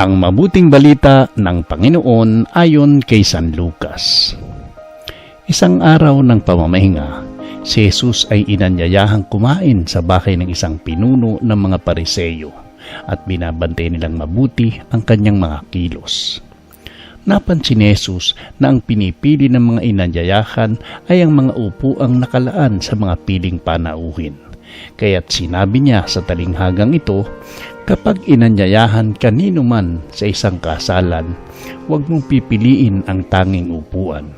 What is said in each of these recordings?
Ang mabuting balita ng Panginoon ayon kay San Lucas. Isang araw ng pamamahinga, si Jesus ay inanyayahang kumain sa bahay ng isang pinuno ng mga pariseyo at binabantay nilang mabuti ang kanyang mga kilos. Napansin ni Jesus na ang pinipili ng mga inanyayahan ay ang mga upuang nakalaan sa mga piling panauhin. Kaya't sinabi niya sa talinghagang ito, kapag inanyayahan kanino man sa isang kasalan, huwag mong pipiliin ang tanging upuan.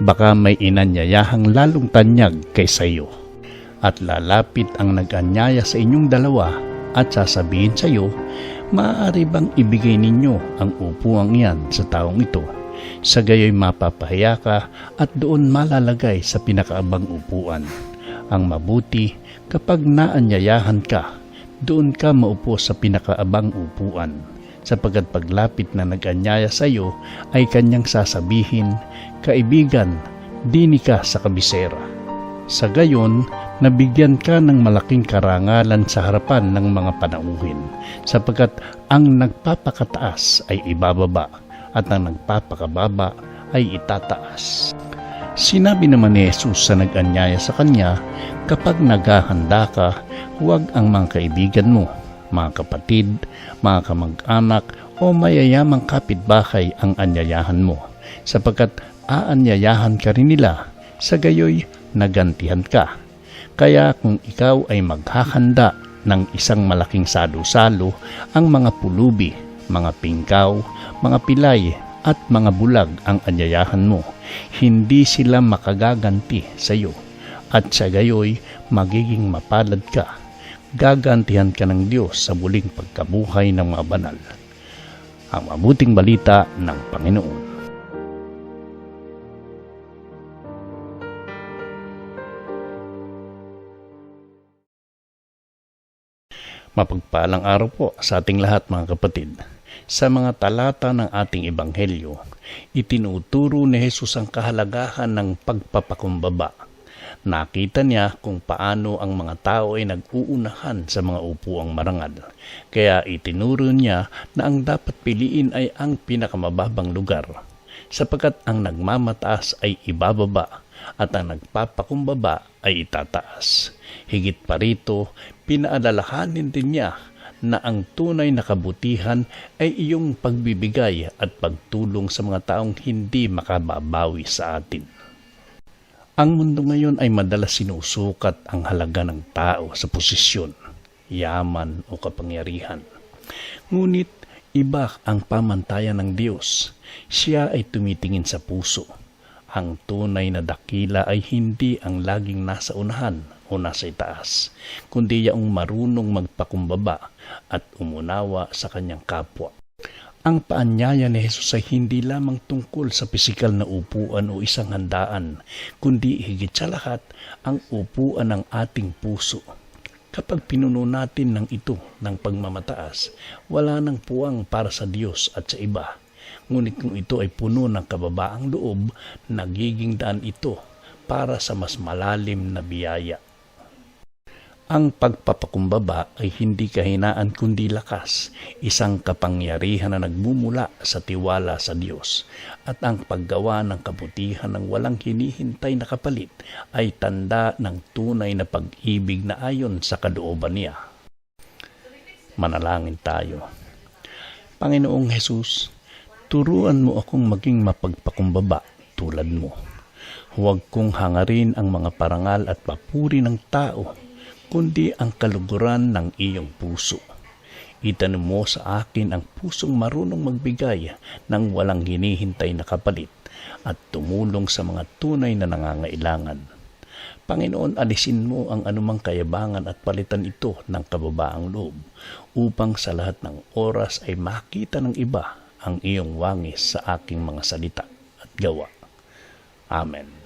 Baka may inanyayahang lalong tanyag kaysa iyo. At lalapit ang nag-anyaya sa inyong dalawa at sasabihin sa iyo, maaari bang ibigay ninyo ang upuang iyan sa taong ito? Sa gayoy mapapahiya ka at doon malalagay sa pinakaabang upuan. Ang mabuti kapag naanyayahan ka, doon ka maupo sa pinakaabang upuan. Sapagkat paglapit na nag-anyaya sa iyo ay kanyang sasabihin, Kaibigan, dini ka sa kabisera. Sa gayon, nabigyan ka ng malaking karangalan sa harapan ng mga panauhin, sapagkat ang nagpapakataas ay ibababa at ang nagpapakababa ay itataas. Sinabi naman ni Jesus sa nag-anyaya sa kanya, kapag naghahanda ka, huwag ang mga kaibigan mo, mga kapatid, mga kamag-anak o mayayamang kapitbahay ang anyayahan mo, sapagkat aanyayahan ka rin nila, sa gayoy nagantihan ka. Kaya kung ikaw ay maghahanda ng isang malaking salo-salo, ang mga pulubi, mga pingkaw, mga pilay at mga bulag ang anyayahan mo, hindi sila makagaganti sa iyo. At sa gayoy, magiging mapalad ka. Gagantihan ka ng Diyos sa muling pagkabuhay ng mga banal. Ang mabuting balita ng Panginoon. Mapagpalang araw po sa ating lahat mga kapatid. Sa mga talata ng ating ebanghelyo, itinuturo ni Jesus ang kahalagahan ng pagpapakumbaba. Nakita niya kung paano ang mga tao ay nag-uunahan sa mga upuang marangal. Kaya itinuro niya na ang dapat piliin ay ang pinakamababang lugar. Sapagkat ang nagmamataas ay ibababa at ang nagpapakumbaba ay itataas. Higit pa rito, pinaalalahanin din niya na ang tunay na kabutihan ay iyong pagbibigay at pagtulong sa mga taong hindi makababawi sa atin. Ang mundo ngayon ay madalas sinusukat ang halaga ng tao sa posisyon, yaman o kapangyarihan. Ngunit iba ang pamantayan ng Diyos. Siya ay tumitingin sa puso. Ang tunay na dakila ay hindi ang laging nasa unahan o nasa itaas, kundi yaong marunong magpakumbaba at umunawa sa kanyang kapwa. Ang paanyaya ni Jesus ay hindi lamang tungkol sa pisikal na upuan o isang handaan, kundi higit sa lahat ang upuan ng ating puso. Kapag pinuno natin ng ito ng pagmamataas, wala nang puwang para sa Diyos at sa iba. Ngunit kung ito ay puno ng kababaang loob, nagiging daan ito para sa mas malalim na biyaya. Ang pagpapakumbaba ay hindi kahinaan kundi lakas, isang kapangyarihan na nagmumula sa tiwala sa Diyos. At ang paggawa ng kabutihan ng walang hinihintay na kapalit ay tanda ng tunay na pag-ibig na ayon sa kalooban niya. Manalangin tayo. Panginoong Hesus, turuan mo akong maging mapagpakumbaba tulad mo. Huwag kong hangarin ang mga parangal at papuri ng tao kundi ang kaluguran ng iyong puso. Itanong mo sa akin ang pusong marunong magbigay ng walang hinihintay na kapalit at tumulong sa mga tunay na nangangailangan. Panginoon, alisin mo ang anumang kayabangan at palitan ito ng kababaang loob upang sa lahat ng oras ay makita ng iba ang iyong wangis sa aking mga salita at gawa. Amen.